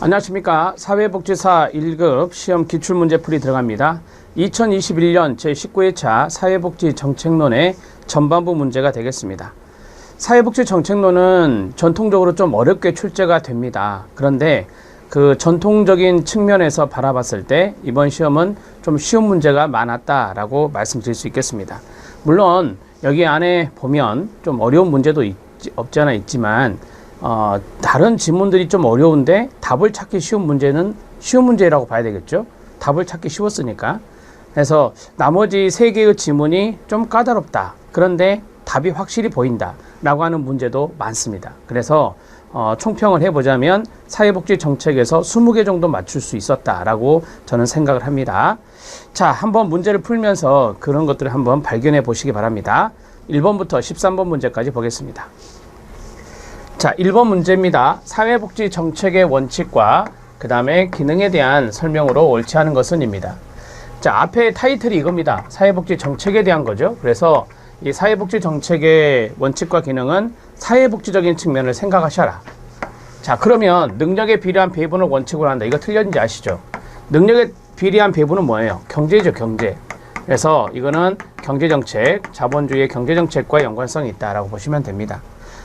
안녕하십니까. 사회복지사 1급 시험 기출문제풀이 들어갑니다. 2021년 제19회차 사회복지 정책론의 전반부 문제가 되겠습니다. 사회복지 정책론은 전통적으로 좀 어렵게 출제가 됩니다. 그런데 그 전통적인 측면에서 바라봤을 때 이번 시험은 좀 쉬운 문제가 많았다라고 말씀드릴 수 있겠습니다. 물론 여기 안에 보면 좀 어려운 문제도 있지, 없지 않아 있지만 어, 다른 지문들이 좀 어려운데 답을 찾기 쉬운 문제는 쉬운 문제라고 봐야 되겠죠. 답을 찾기 쉬웠으니까. 그래서 나머지 세 개의 지문이 좀 까다롭다. 그런데 답이 확실히 보인다. 라고 하는 문제도 많습니다. 그래서 어, 총평을 해보자면 사회복지 정책에서 20개 정도 맞출 수 있었다라고 저는 생각을 합니다. 자, 한번 문제를 풀면서 그런 것들을 한번 발견해 보시기 바랍니다. 1번부터 13번 문제까지 보겠습니다. 자, 1번 문제입니다. 사회복지 정책의 원칙과 그 다음에 기능에 대한 설명으로 옳지 않은 것은입니다. 자, 앞에 타이틀이 이겁니다. 사회복지 정책에 대한 거죠. 그래서 이 사회복지 정책의 원칙과 기능은 사회복지적인 측면을 생각하셔라. 자, 그러면 능력에 비례한 배분을 원칙으로 한다. 이거 틀렸는지 아시죠? 능력에 비례한 배분은 뭐예요? 경제죠, 경제. 그래서 이거는 경제정책, 자본주의의 경제정책과 연관성이 있다라고 보시면 됩니다.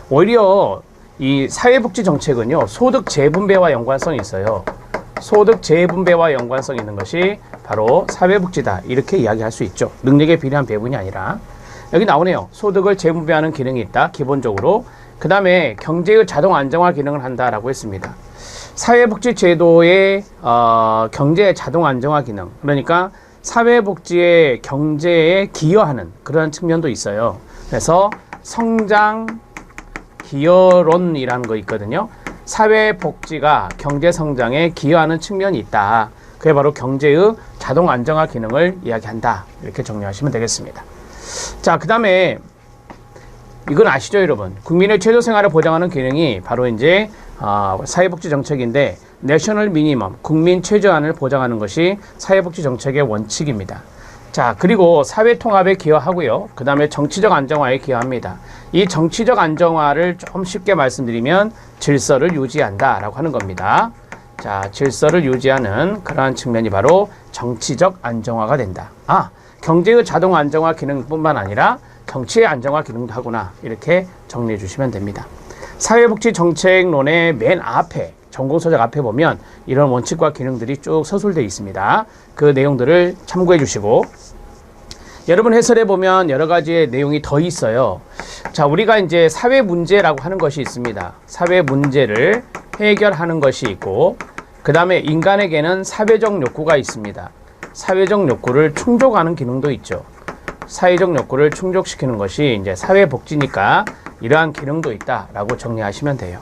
오히려 이 사회복지 정책은요, 소득 재분배와 연관성이 있어요. 소득 재분배와 연관성 있는 것이 바로 사회복지다. 이렇게 이야기할 수 있죠. 능력에 비례한 배분이 아니라. 여기 나오네요. 소득을 재분배하는 기능이 있다. 기본적으로. 그 다음에 경제의 자동 안정화 기능을 한다라고 했습니다. 사회복지 제도의 어, 경제 자동 안정화 기능. 그러니까 사회복지의 경제에 기여하는 그런 측면도 있어요. 그래서 성장 기여론이라는 거 있거든요. 사회 복지가 경제 성장에 기여하는 측면이 있다. 그게 바로 경제의 자동 안정화 기능을 이야기한다. 이렇게 정리하시면 되겠습니다. 자, 그 다음에 이건 아시죠, 여러분? 국민의 최저 생활을 보장하는 기능이 바로 이제 어, 사회복지 정책인데 내셔널 미니멈 국민 최저한을 보장하는 것이 사회복지 정책의 원칙입니다. 자, 그리고 사회 통합에 기여하고요. 그 다음에 정치적 안정화에 기여합니다. 이 정치적 안정화를 좀 쉽게 말씀드리면 질서를 유지한다라고 하는 겁니다. 자, 질서를 유지하는 그러한 측면이 바로 정치적 안정화가 된다. 아, 경제의 자동 안정화 기능뿐만 아니라 정치의 안정화 기능도 하구나. 이렇게 정리해 주시면 됩니다. 사회복지 정책론의 맨 앞에 전공서적 앞에 보면 이런 원칙과 기능들이 쭉 서술되어 있습니다. 그 내용들을 참고해 주시고 여러분 해설해 보면 여러 가지의 내용이 더 있어요. 자, 우리가 이제 사회 문제라고 하는 것이 있습니다. 사회 문제를 해결하는 것이 있고 그 다음에 인간에게는 사회적 욕구가 있습니다. 사회적 욕구를 충족하는 기능도 있죠. 사회적 욕구를 충족시키는 것이 이제 사회 복지니까 이러한 기능도 있다라고 정리하시면 돼요.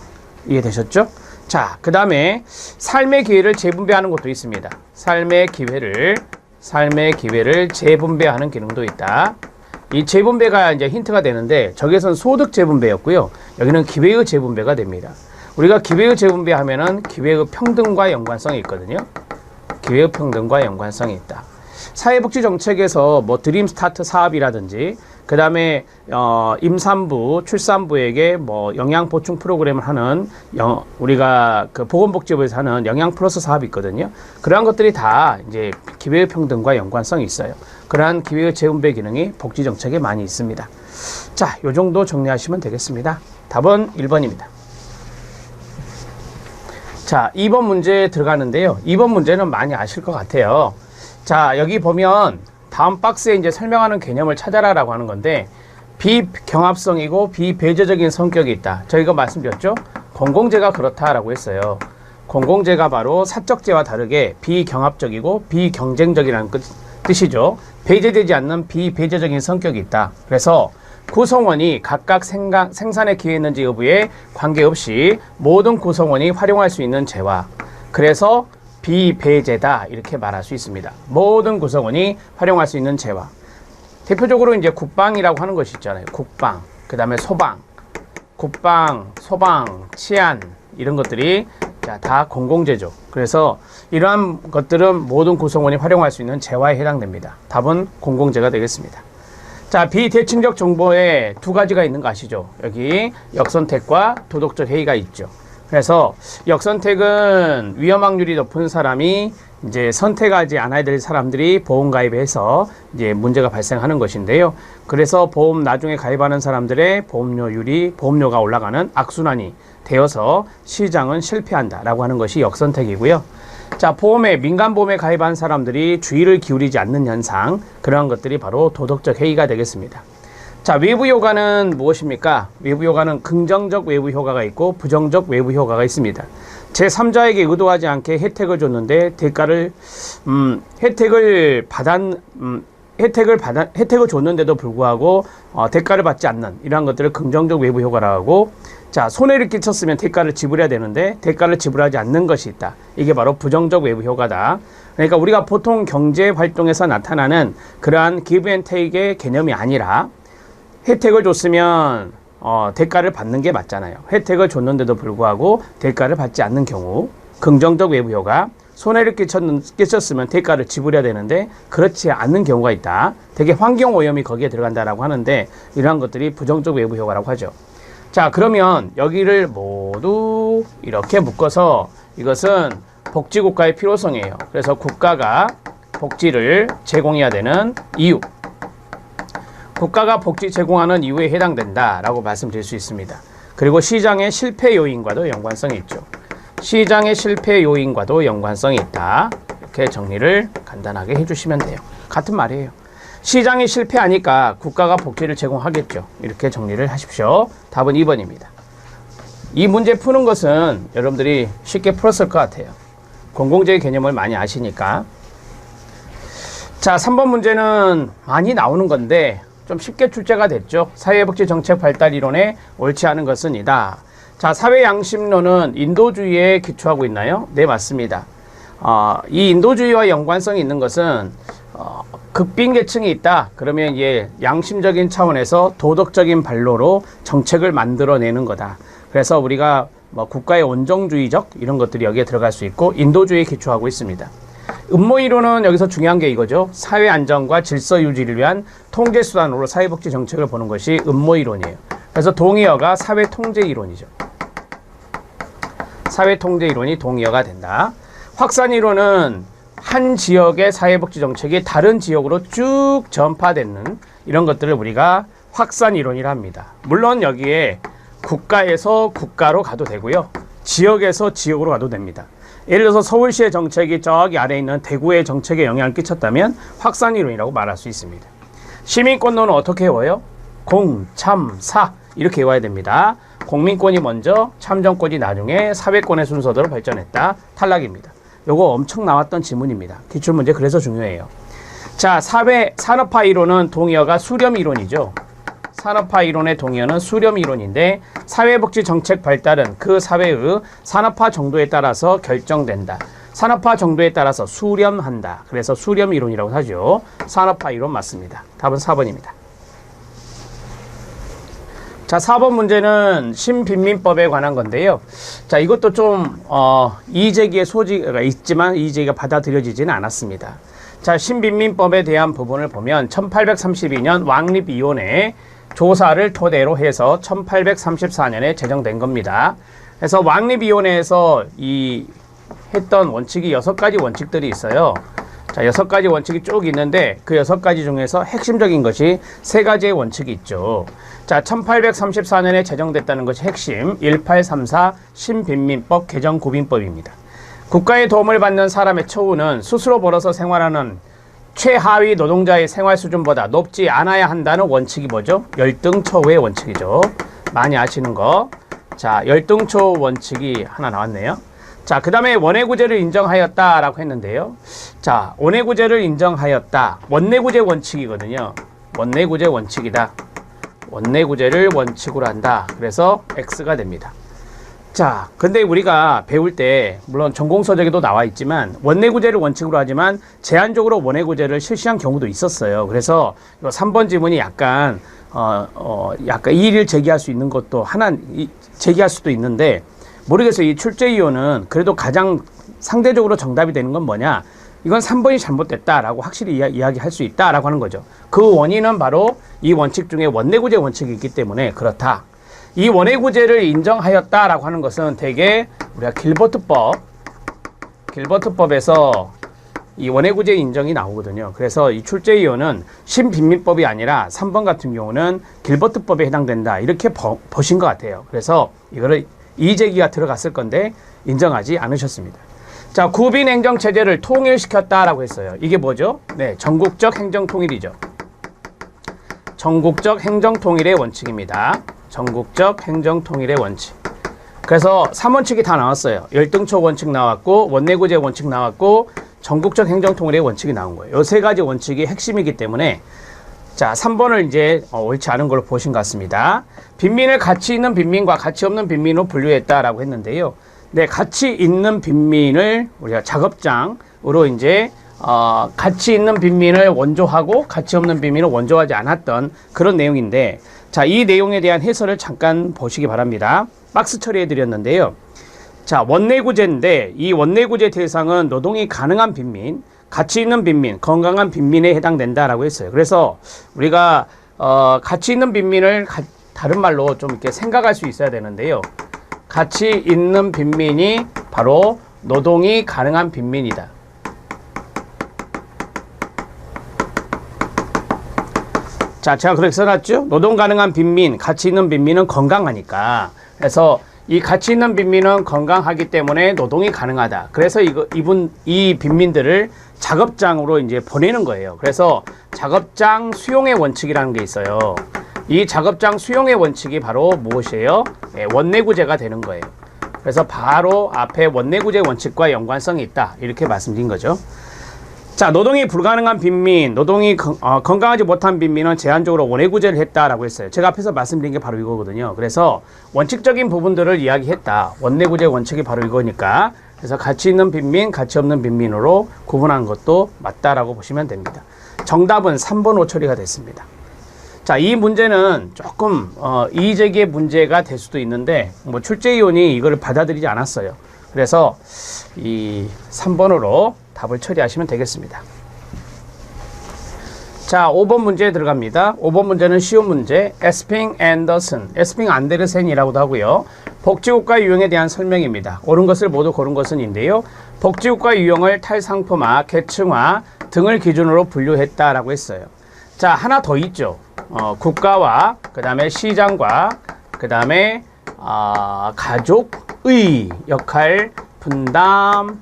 이해되셨죠? 자, 그 다음에 삶의 기회를 재분배하는 것도 있습니다. 삶의 기회를 삶의 기회를 재분배하는 기능도 있다. 이 재분배가 이제 힌트가 되는데 저기선 소득 재분배였고요. 여기는 기회의 재분배가 됩니다. 우리가 기회의 재분배 하면은 기회의 평등과 연관성이 있거든요. 기회의 평등과 연관성이 있다. 사회복지 정책에서 뭐 드림 스타트 사업이라든지 그 다음에 어, 임산부, 출산부에게 뭐 영양 보충 프로그램을 하는 영, 우리가 그 보건복지부에서 하는 영양 플러스 사업이 있거든요. 그러한 것들이 다 이제 기회의 평등과 연관성이 있어요. 그러한 기회의 재분배 기능이 복지 정책에 많이 있습니다. 자, 요 정도 정리하시면 되겠습니다. 답은 1번입니다. 자, 2번 문제 들어가는데요. 2번 문제는 많이 아실 것 같아요. 자, 여기 보면 다음 박스에 이제 설명하는 개념을 찾아라라고 하는 건데 비경합성이고 비배제적인 성격이 있다. 저희가 말씀드렸죠? 공공재가 그렇다라고 했어요. 공공재가 바로 사적재와 다르게 비경합적이고 비경쟁적이라는 뜻이죠. 배제되지 않는 비배제적인 성격이 있다. 그래서 구성원이 각각 생각, 생산에 기여했는지 여부에 관계없이 모든 구성원이 활용할 수 있는 재화. 그래서 비배제다 이렇게 말할 수 있습니다. 모든 구성원이 활용할 수 있는 재화. 대표적으로 이제 국방이라고 하는 것이 있잖아요. 국방, 그 다음에 소방, 국방, 소방, 치안 이런 것들이 자, 다 공공재죠. 그래서 이러한 것들은 모든 구성원이 활용할 수 있는 재화에 해당됩니다. 답은 공공재가 되겠습니다. 자, 비대칭적 정보에 두 가지가 있는 거 아시죠? 여기 역선택과 도덕적 해이가 있죠. 그래서 역선택은 위험 확률이 높은 사람이 이제 선택하지 않아야 될 사람들이 보험 가입해서 이제 문제가 발생하는 것인데요. 그래서 보험 나중에 가입하는 사람들의 보험료율이 보험료가 올라가는 악순환이 되어서 시장은 실패한다라고 하는 것이 역선택이고요. 자, 보험에 민간 보험에 가입한 사람들이 주의를 기울이지 않는 현상 그러한 것들이 바로 도덕적 해이가 되겠습니다. 자, 외부 효과는 무엇입니까? 외부 효과는 긍정적 외부 효과가 있고 부정적 외부 효과가 있습니다. 제 3자에게 의도하지 않게 혜택을 줬는데 대가를 음, 혜택을 받았 음, 혜택을 받아 혜택을 줬는데도 불구하고 어, 대가를 받지 않는 이러한 것들을 긍정적 외부 효과라고 자 손해를 끼쳤으면 대가를 지불해야 되는데 대가를 지불하지 않는 것이 있다. 이게 바로 부정적 외부 효과다. 그러니까 우리가 보통 경제 활동에서 나타나는 그러한 기브 앤 테이크의 개념이 아니라 혜택을 줬으면 어, 대가를 받는 게 맞잖아요. 혜택을 줬는데도 불구하고 대가를 받지 않는 경우 긍정적 외부 효과 손해를 끼쳤는, 끼쳤 으면 대가를 지불해야 되는데 그렇지 않는 경우가 있다. 되게 환경 오염이 거기에 들어간다라고 하는데 이러한 것들이 부정적 외부 효과라고 하죠. 자 그러면 여기를 모두 이렇게 묶어서 이것은 복지국가의 필요성이에요. 그래서 국가가 복지를 제공해야 되는 이유 국가가 복지 제공하는 이유에 해당된다라고 말씀드릴 수 있습니다. 그리고 시장의 실패 요인과도 연관성이 있죠. 시장의 실패 요인과도 연관성이 있다. 이렇게 정리를 간단하게 해주시면 돼요. 같은 말이에요. 시장이 실패하니까 국가가 복지를 제공하겠죠. 이렇게 정리를 하십시오. 답은 2번입니다. 이 문제 푸는 것은 여러분들이 쉽게 풀었을 것 같아요. 공공재의 개념을 많이 아시니까. 자, 3번 문제는 많이 나오는 건데 좀 쉽게 출제가 됐죠. 사회복지 정책 발달 이론에 옳지 않은 것은 이다. 자, 사회 양심론은 인도주의에 기초하고 있나요? 네, 맞습니다. 어, 이 인도주의와 연관성이 있는 것은 어, 극빈 계층이 있다. 그러면 이제 양심적인 차원에서 도덕적인 발로로 정책을 만들어내는 거다. 그래서 우리가 뭐 국가의 온정주의적 이런 것들이 여기에 들어갈 수 있고 인도주의에 기초하고 있습니다. 음모 이론은 여기서 중요한 게 이거죠. 사회 안정과 질서 유지를 위한 통제 수단으로 사회복지 정책을 보는 것이 음모 이론이에요. 그래서 동의어가 사회 통제 이론이죠. 사회 통제 이론이 동의어가 된다. 확산 이론은 한 지역의 사회복지 정책이 다른 지역으로 쭉 전파되는 이런 것들을 우리가 확산 이론이라 합니다. 물론 여기에 국가에서 국가로 가도 되고요. 지역에서 지역으로 가도 됩니다. 예를 들어서 서울시의 정책이 저기 아래에 있는 대구의 정책에 영향을 끼쳤다면 확산 이론이라고 말할 수 있습니다. 시민권론은 어떻게 외워요? 공, 참, 사 이렇게 외워야 됩니다. 공민권이 먼저, 참정권이 나중에 사회권의 순서대로 발전했다. 탈락입니다. 요거 엄청 나왔던 지문입니다. 기출문제 그래서 중요해요. 자, 사회 산업화 이론은 동의어가 수렴 이론이죠. 산업화 이론의 동의어는 수렴 이론인데 사회복지 정책 발달은 그 사회의 산업화 정도에 따라서 결정된다. 산업화 정도에 따라서 수렴한다. 그래서 수렴 이론이라고 하죠. 산업화 이론 맞습니다. 답은 4번입니다. 자, 4번 문제는 신빈민법에 관한 건데요. 자, 이것도 좀, 어, 이의제기의 소지가 있지만 이의제기가 받아들여지지는 않았습니다. 자, 신빈민법에 대한 부분을 보면 1832년 왕립위원회 조사를 토대로 해서 1834년에 제정된 겁니다. 그래서 왕립위원회에서 이 했던 원칙이 여섯 가지 원칙들이 있어요. 자, 여섯 가지 원칙이 쭉 있는데 그 여섯 가지 중에서 핵심적인 것이 세 가지의 원칙이 있죠. 자, 1834년에 제정됐다는 것이 핵심 1834 신빈민법 개정 고빈법입니다. 국가의 도움을 받는 사람의 처우는 스스로 벌어서 생활하는 최하위 노동자의 생활 수준보다 높지 않아야 한다는 원칙이 뭐죠? 열등처우의 원칙이죠. 많이 아시는 거. 자, 열등처우 원칙이 하나 나왔네요. 자, 그 다음에 원해구제를 인정하였다라고 했는데요. 자, 원해구제를 인정하였다. 원내구제 원칙이거든요. 원내구제 원칙이다. 원내구제를 원칙으로 한다. 그래서 X가 됩니다. 자, 근데 우리가 배울 때 물론 전공서적에도 나와 있지만 원내구제를 원칙으로 하지만 제한적으로 원내구제를 실시한 경우도 있었어요. 그래서 이거 3번 지문이 약간 어, 어, 약간 이의를 제기할 수 있는 것도 하나 이, 제기할 수도 있는데 모르겠어요. 이 출제 이유는 그래도 가장 상대적으로 정답이 되는 건 뭐냐? 이건 3번이 잘못됐다라고 확실히 이야, 이야기할 수 있다라고 하는 거죠. 그 원인은 바로 이 원칙 중에 원내구제 원칙이 있기 때문에 그렇다. 이 원해구제를 인정하였다라고 하는 것은 대개 우리가 길버트법, 길버트법에서 이 원해구제 인정이 나오거든요. 그래서 이 출제위원은 신빈민법이 아니라 3번 같은 경우는 길버트법에 해당된다. 이렇게 버, 보신 것 같아요. 그래서 이거를 이재기가 들어갔을 건데 인정하지 않으셨습니다. 자, 구빈 행정 체제를 통일시켰다라고 했어요. 이게 뭐죠? 네, 전국적 행정 통일이죠. 전국적 행정 통일의 원칙입니다. 전국적 행정 통일의 원칙. 그래서 3원칙이 다 나왔어요. 열등초 원칙 나왔고 원내구제 원칙 나왔고 전국적 행정 통일의 원칙이 나온 거예요. 이세 가지 원칙이 핵심이기 때문에 자, 3번을 이제 어, 옳지 않은 걸로 보신 것 같습니다. 빈민을 가치 있는 빈민과 가치 없는 빈민으로 분류했다라고 했는데요. 네, 가치 있는 빈민을 우리가 작업장으로 이제 어, 가치 있는 빈민을 원조하고 가치 없는 빈민을 원조하지 않았던 그런 내용인데 자, 이 내용에 대한 해설을 잠깐 보시기 바랍니다. 박스 처리해 드렸는데요. 자, 원내구제인데 이 원내구제 대상은 노동이 가능한 빈민, 가치 있는 빈민, 건강한 빈민에 해당된다라고 했어요. 그래서 우리가 어, 가치 있는 빈민을 가, 다른 말로 좀 이렇게 생각할 수 있어야 되는데요. 가치 있는 빈민이 바로 노동이 가능한 빈민이다. 자, 제가 그렇게 써놨죠? 노동 가능한 빈민, 가치 있는 빈민은 건강하니까. 그래서 이 가치 있는 빈민은 건강하기 때문에 노동이 가능하다. 그래서 이거, 이분, 이 빈민들을 작업장으로 이제 보내는 거예요. 그래서 작업장 수용의 원칙이라는 게 있어요. 이 작업장 수용의 원칙이 바로 무엇이에요? 예, 원내구제가 되는 거예요. 그래서 바로 앞에 원내구제 원칙과 연관성이 있다. 이렇게 말씀드린 거죠. 자, 노동이 불가능한 빈민, 노동이 건, 어, 건강하지 못한 빈민은 제한적으로 원해구제를 했다라고 했어요. 제가 앞에서 말씀드린 게 바로 이거거든요. 그래서 원칙적인 부분들을 이야기했다. 원내구제 원칙이 바로 이거니까. 그래서 가치 있는 빈민, 가치 없는 빈민으로 구분한 것도 맞다라고 보시면 됩니다. 정답은 3번 5 처리가 됐습니다. 자, 이 문제는 조금 어, 이의제기의 문제가 될 수도 있는데 뭐 출제위원이 이거를 받아들이지 않았어요. 그래서 이 3번으로 답을 처리하시면 되겠습니다. 자, 5번 문제에 들어갑니다. 5번 문제는 쉬운 문제. 에스핑 앤더슨, 에스핑 안데르센이라고도 하고요. 복지국가 유형에 대한 설명입니다. 옳은 것을 모두 고른 것은인데요. 복지국가 유형을 탈상품화, 계층화 등을 기준으로 분류했다라고 했어요. 자, 하나 더 있죠. 어, 국가와 그 다음에 시장과 그 다음에 어, 가족 의 역할 분담에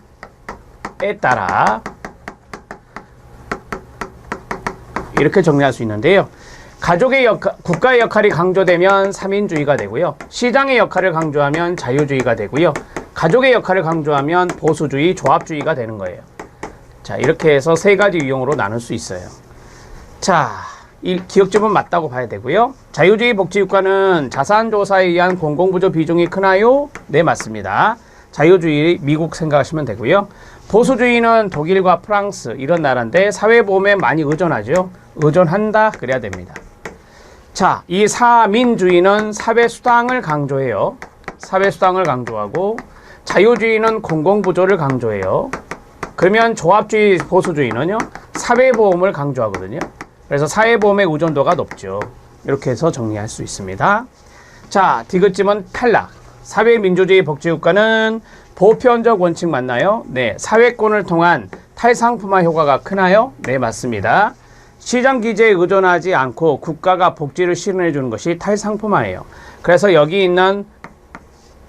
따라 이렇게 정리할 수 있는데요. 가족의 역할, 국가의 역할이 강조되면 3인주의가 되고요. 시장의 역할을 강조하면 자유주의가 되고요. 가족의 역할을 강조하면 보수주의, 조합주의가 되는 거예요. 자, 이렇게 해서 세 가지 유형으로 나눌 수 있어요. 자, 이 기억점은 맞다고 봐야 되고요. 자유주의 복지국가는 자산조사에 의한 공공부조 비중이 크나요? 네, 맞습니다. 자유주의 미국 생각하시면 되고요. 보수주의는 독일과 프랑스 이런 나라인데 사회보험에 많이 의존하죠. 의존한다 그래야 됩니다. 자, 이 사민주의는 사회수당을 강조해요. 사회수당을 강조하고 자유주의는 공공부조를 강조해요. 그러면 조합주의 보수주의는요. 사회보험을 강조하거든요. 그래서 사회보험의 의존도가 높죠. 이렇게 해서 정리할 수 있습니다. 자, 디귿찜은 탈락. 사회민주주의 복지국가는 보편적 원칙 맞나요? 네. 사회권을 통한 탈상품화 효과가 크나요? 네, 맞습니다. 시장 기제에 의존하지 않고 국가가 복지를 실현해 주는 것이 탈상품화예요. 그래서 여기 있는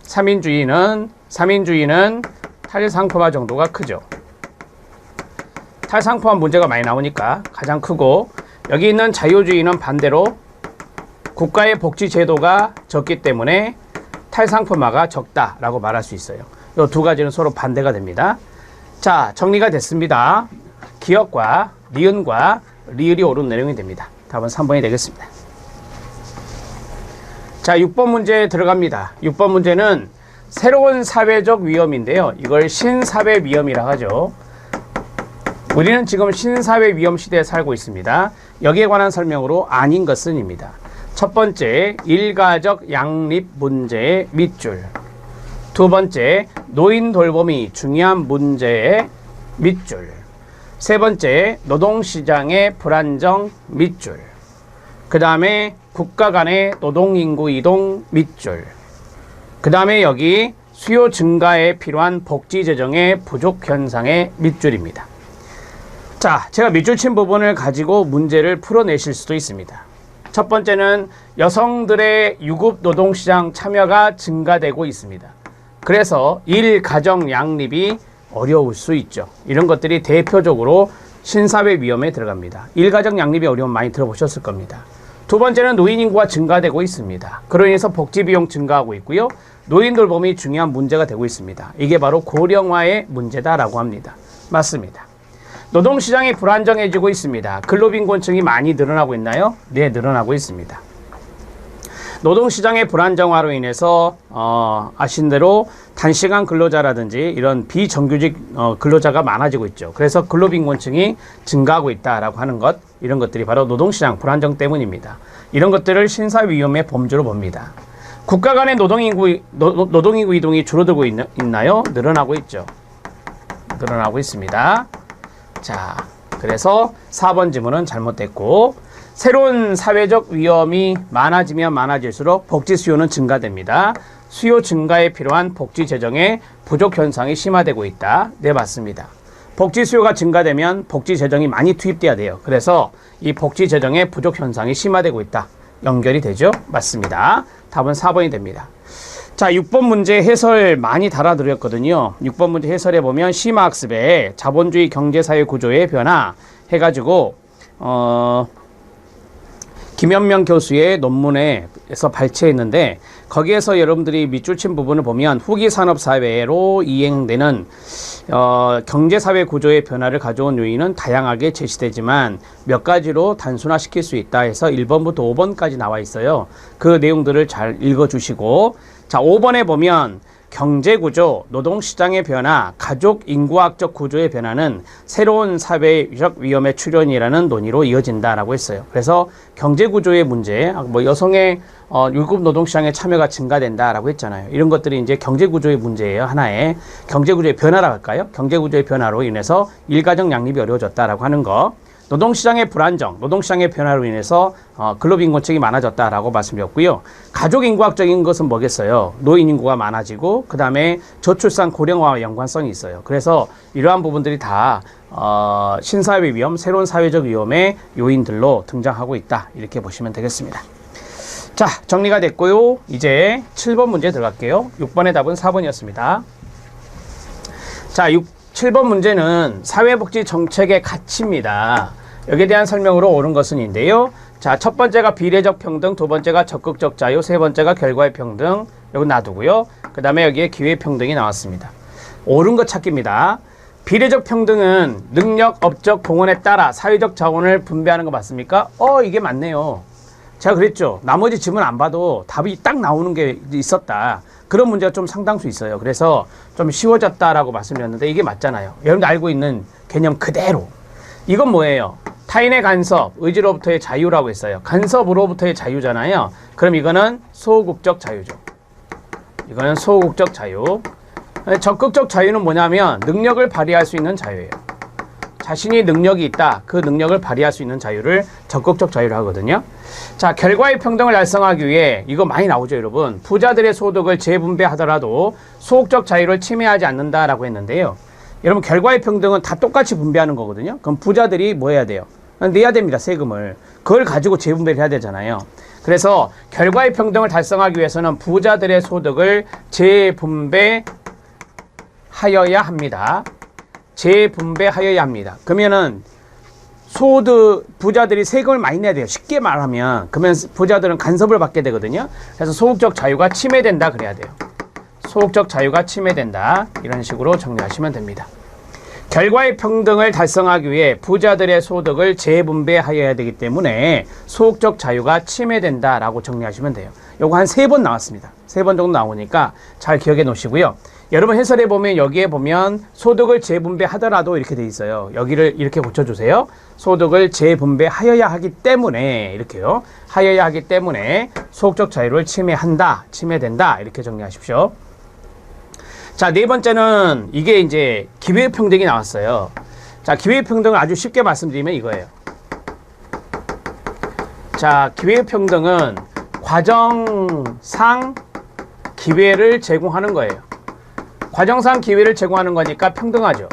삼인주의는 삼인주의는 탈상품화 정도가 크죠. 탈상품화 문제가 많이 나오니까 가장 크고 여기 있는 자유주의는 반대로 국가의 복지 제도가 적기 때문에 탈상품화가 적다라고 말할 수 있어요. 이 두 가지는 서로 반대가 됩니다. 자, 정리가 됐습니다. 기억과 니은과 리을이 옳은 내용이 됩니다. 답은 3번이 되겠습니다. 자, 6번 문제 들어갑니다. 6번 문제는 새로운 사회적 위험인데요. 이걸 신사회 위험이라 하죠. 우리는 지금 신사회 위험 시대에 살고 있습니다. 여기에 관한 설명으로 아닌 것은입니다. 첫 번째, 일가적 양립 문제의 밑줄. 두 번째, 노인 돌봄이 중요한 문제의 밑줄. 세 번째, 노동시장의 불안정 밑줄. 그 다음에 국가 간의 노동인구 이동 밑줄. 그 다음에 여기 수요 증가에 필요한 복지 재정의 부족 현상의 밑줄입니다. 자, 제가 밑줄 친 부분을 가지고 문제를 풀어내실 수도 있습니다. 첫 번째는 여성들의 유급 노동시장 참여가 증가되고 있습니다. 그래서 일 가정 양립이 어려울 수 있죠. 이런 것들이 대표적으로 신사회 위험에 들어갑니다. 일 가정 양립이 어려움 많이 들어보셨을 겁니다. 두 번째는 노인 인구가 증가되고 있습니다. 그로 인해서 복지 비용 증가하고 있고요. 노인 돌봄이 중요한 문제가 되고 있습니다. 이게 바로 고령화의 문제다라고 합니다. 맞습니다. 노동시장이 불안정해지고 있습니다. 근로빈곤층이 많이 늘어나고 있나요? 네, 늘어나고 있습니다. 노동시장의 불안정화로 인해서 어, 아신 대로 단시간 근로자라든지 이런 비정규직 어, 근로자가 많아지고 있죠. 그래서 근로빈곤층이 증가하고 있다라고 하는 것 이런 것들이 바로 노동시장 불안정 때문입니다. 이런 것들을 신사위험의 범주로 봅니다. 국가 간의 노동인구 노, 노동인구 이동이 줄어들고 있, 있나요? 늘어나고 있죠. 늘어나고 있습니다. 자, 그래서 4번 지문은 잘못됐고 새로운 사회적 위험이 많아지면 많아질수록 복지 수요는 증가됩니다. 수요 증가에 필요한 복지 재정의 부족 현상이 심화되고 있다. 네, 맞습니다. 복지 수요가 증가되면 복지 재정이 많이 투입돼야 돼요. 그래서 이 복지 재정의 부족 현상이 심화되고 있다. 연결이 되죠? 맞습니다. 답은 4번이 됩니다. 자, 6번 문제 해설 많이 달아드렸거든요. 6번 문제 해설해 보면 심화학습에 자본주의 경제사회 구조의 변화 해가지고 어 김현명 교수의 논문에서 발췌했는데 거기에서 여러분들이 밑줄 친 부분을 보면 후기 산업 사회로 이행되는 어, 경제 사회 구조의 변화를 가져온 요인은 다양하게 제시되지만 몇 가지로 단순화시킬 수 있다 해서 1번부터 5번까지 나와 있어요. 그 내용들을 잘 읽어 주시고 자, 5번에 보면 경제 구조, 노동 시장의 변화, 가족 인구학적 구조의 변화는 새로운 사회적 위험의 출현이라는 논의로 이어진다라고 했어요. 그래서 경제 구조의 문제, 뭐 여성의 어, 유급 노동 시장의 참여가 증가된다라고 했잖아요. 이런 것들이 이제 경제 구조의 문제예요. 하나의 경제 구조의 변화라 할까요? 경제 구조의 변화로 인해서 일가정 양립이 어려워졌다라고 하는 거. 노동시장의 불안정, 노동시장의 변화로 인해서 어, 근로빈곤층이 많아졌다라고 말씀드렸고요. 가족 인구학적인 것은 뭐겠어요? 노인 인구가 많아지고 그 다음에 저출산 고령화와 연관성이 있어요. 그래서 이러한 부분들이 다 어, 신사회 위험, 새로운 사회적 위험의 요인들로 등장하고 있다. 이렇게 보시면 되겠습니다. 자, 정리가 됐고요. 이제 7번 문제 들어갈게요. 6번의 답은 4번이었습니다. 자, 6, 7번 문제는 사회복지 정책의 가치입니다. 여기에 대한 설명으로 옳은 것은 인데요. 자, 첫 번째가 비례적 평등, 두 번째가 적극적 자유, 세 번째가 결과의 평등. 여기 놔두고요. 그 다음에 여기에 기회 평등이 나왔습니다. 옳은 것 찾기입니다. 비례적 평등은 능력, 업적, 공헌에 따라 사회적 자원을 분배하는 거 맞습니까? 어, 이게 맞네요. 제가 그랬죠. 나머지 질문 안 봐도 답이 딱 나오는 게 있었다. 그런 문제가 좀 상당수 있어요. 그래서 좀 쉬워졌다라고 말씀드렸는데 이게 맞잖아요. 여러분들 알고 있는 개념 그대로. 이건 뭐예요? 타인의 간섭, 의지로부터의 자유라고 했어요. 간섭으로부터의 자유잖아요. 그럼 이거는 소극적 자유죠. 이거는 소극적 자유. 적극적 자유는 뭐냐면 능력을 발휘할 수 있는 자유예요. 자신이 능력이 있다. 그 능력을 발휘할 수 있는 자유를 적극적 자유를 하거든요. 자, 결과의 평등을 달성하기 위해 이거 많이 나오죠, 여러분. 부자들의 소득을 재분배하더라도 소극적 자유를 침해하지 않는다라고 했는데요. 여러분, 결과의 평등은 다 똑같이 분배하는 거거든요. 그럼 부자들이 뭐 해야 돼요? 내야 됩니다, 세금을. 그걸 가지고 재분배를 해야 되잖아요. 그래서 결과의 평등을 달성하기 위해서는 부자들의 소득을 재분배하여야 합니다. 재분배하여야 합니다. 그러면은 소득 부자들이 세금을 많이 내야 돼요. 쉽게 말하면 그러면 부자들은 간섭을 받게 되거든요. 그래서 소극적 자유가 침해된다 그래야 돼요. 소극적 자유가 침해된다 이런 식으로 정리하시면 됩니다. 결과의 평등을 달성하기 위해 부자들의 소득을 재분배하여야 되기 때문에 소극적 자유가 침해된다라고 정리하시면 돼요. 요거 한 세 번 나왔습니다. 세 번 정도 나오니까 잘 기억해 놓으시고요. 여러분 해설해 보면 여기에 보면 소득을 재분배하더라도 이렇게 돼 있어요. 여기를 이렇게 고쳐주세요. 소득을 재분배하여야 하기 때문에 이렇게요. 하여야 하기 때문에 소극적 자유를 침해한다, 침해된다 이렇게 정리하십시오. 자, 네 번째는 이게 이제 기회평등이 나왔어요. 자, 기회평등을 아주 쉽게 말씀드리면 이거예요. 자, 기회평등은 과정상 기회를 제공하는 거예요. 과정상 기회를 제공하는 거니까 평등하죠.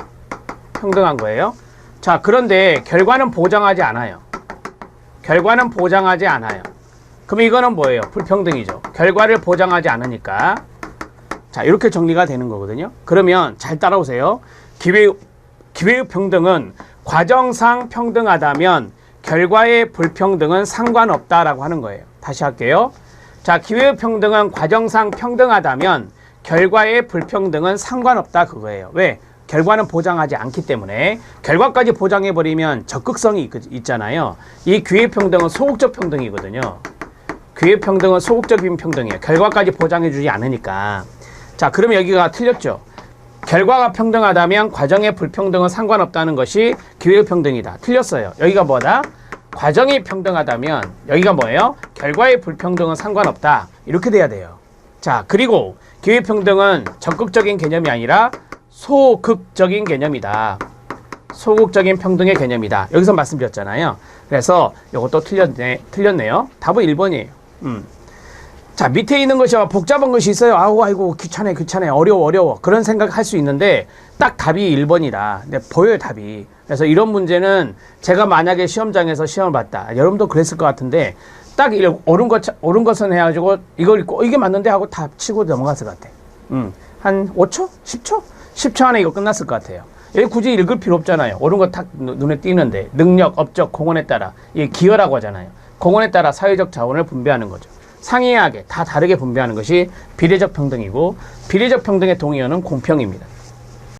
평등한 거예요. 자, 그런데 결과는 보장하지 않아요. 결과는 보장하지 않아요. 그럼 이거는 뭐예요? 불평등이죠. 결과를 보장하지 않으니까. 자, 이렇게 정리가 되는 거거든요. 그러면 잘 따라오세요. 기회, 기회의 평등은 과정상 평등하다면 결과의 불평등은 상관없다라고 하는 거예요. 다시 할게요. 자, 기회의 평등은 과정상 평등하다면 결과의 불평등은 상관없다 그거예요. 왜? 결과는 보장하지 않기 때문에 결과까지 보장해 버리면 적극성이 있- 있잖아요. 이 기회 평등은 소극적 평등이거든요. 기회 평등은 소극적인 평등이에요. 결과까지 보장해 주지 않으니까. 자, 그럼 여기가 틀렸죠. 결과가 평등하다면 과정의 불평등은 상관없다는 것이 기회 평등이다. 틀렸어요. 여기가 뭐다? 과정이 평등하다면 여기가 뭐예요? 결과의 불평등은 상관없다. 이렇게 돼야 돼요. 자, 그리고 기회 평등은 적극적인 개념이 아니라 소극적인 개념이다. 소극적인 평등의 개념이다. 여기서 말씀드렸잖아요. 그래서 이것도 틀렸네, 틀렸네요. 답은 1번이에요. 음. 자, 밑에 있는 것이 복잡한 것이 있어요. 아우, 아이고, 귀찮네, 귀찮네, 어려워, 어려워. 그런 생각 할 수 있는데, 딱 답이 1번이다. 근데 보여요, 답이. 그래서 이런 문제는 제가 만약에 시험장에서 시험을 봤다. 여러분도 그랬을 것 같은데, 딱 이- 옳은 것, 옳은 것은 해가지고, 이걸 읽고, 어, 이게 맞는데 하고 다 치고 넘어갔을 것 같아. 음, 한 5초? 10초? 10초 안에 이거 끝났을 것 같아요. 여기 굳이 읽을 필요 없잖아요. 옳은 거 탁 눈에 띄는데, 능력, 업적, 공헌에 따라, 이게 기여라고 하잖아요. 공헌에 따라 사회적 자원을 분배하는 거죠. 상이하게 다 다르게 분배하는 것이 비례적 평등이고 비례적 평등의 동의어는 공평입니다.